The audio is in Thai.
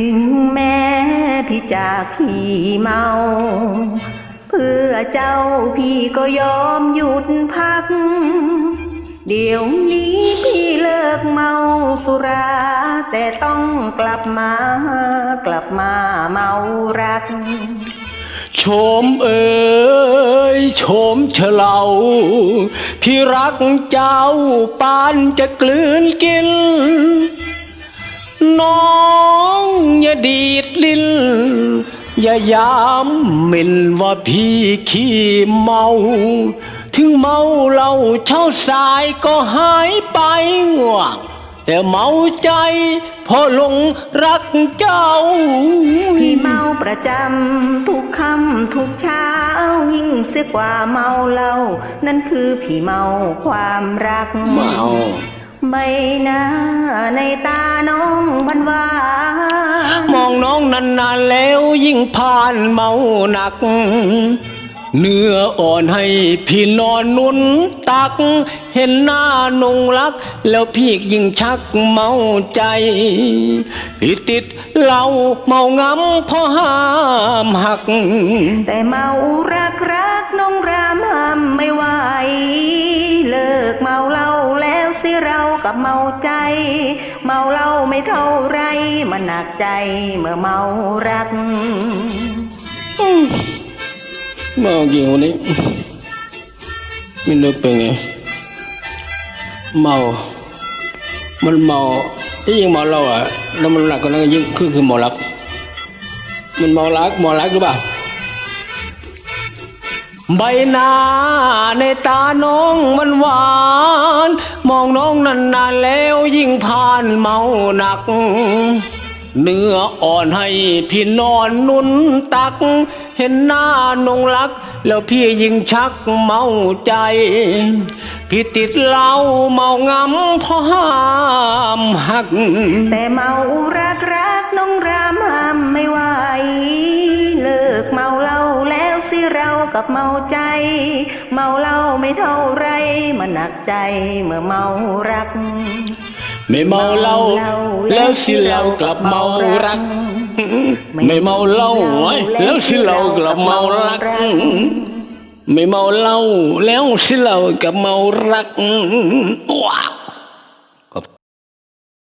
ถึงแม้พี่จากพี่เมา เพื่อเจ้าพี่ก็ยอมหยุดพัก เดี๋ยวนี้พี่เลิกเมาสุรา แต่ต้องกลับมากลับมาเมารักโฉมเอ๋ยโฉมเฉลาพี่รักเจ้าปานจะกลืนกิน น้อง อย่าย้ำหมิ่นว่าพี่ขี้เมา ถึงเมาเหล้าเช้าสายก็หายไปง่วง แต่เมาใจเพอหลงรักเจ้า พี่เมาประจำทุกค่ำทุกเช้า ยิ่งเสียกว่าเมาเหล้านั่นคือพี่เมาความรักเมาใบหน้าในตาน้องวันวาน มองน้องนานๆแล้วยิ่งผ่านเมาหนัก เนื้ออ่อนให้พี่นอนนุนตัก เห็นหน้านงรัก แล้วพี่ยิ่งชักเมาใจ พี่ติดเหล้าเมางำเพราะห้ามหัก แต่เมารักรักน้องรามห้ามไม่ไหว เลิกเมาเหล้าแล้วสิเรากับเมาใจ เมาเหล้าไม่เท่าไรมันหนักใจเมื่อเมารักเมากี่วันนี้ไม่นึกเป็นไงเมา มันเมาที่ยิ่งเมาเราอะแล้วมันหนักกว่านั้นยิ่งคือคือเมารัก มันเมารักเมารักหรือเปล่า ใบหน้าในตาน้องมันหวาน มองน้องนานๆแล้วยิ่งผ่านเมาหนัก เนื้ออ่อนให้พี่นอนนุนตัก เห็นหน้านงรัก แล้วพี่ยิ่งชักเมาใจ พี่ติดเหล้าเมางำเพราะห้ามหัก แต่เมารัก กับเมาใจ เมาเหล้าไม่เท่าไรมันหนักใจเมื่อเมารัก ไม่เมาเหล้าแล้วสิเรากลับเมารัก ไม่เมาเหล้าแล้วสิเรากลับเมารัก ไม่เมาเหล้าแล้วสิเรากลับเมารักว้า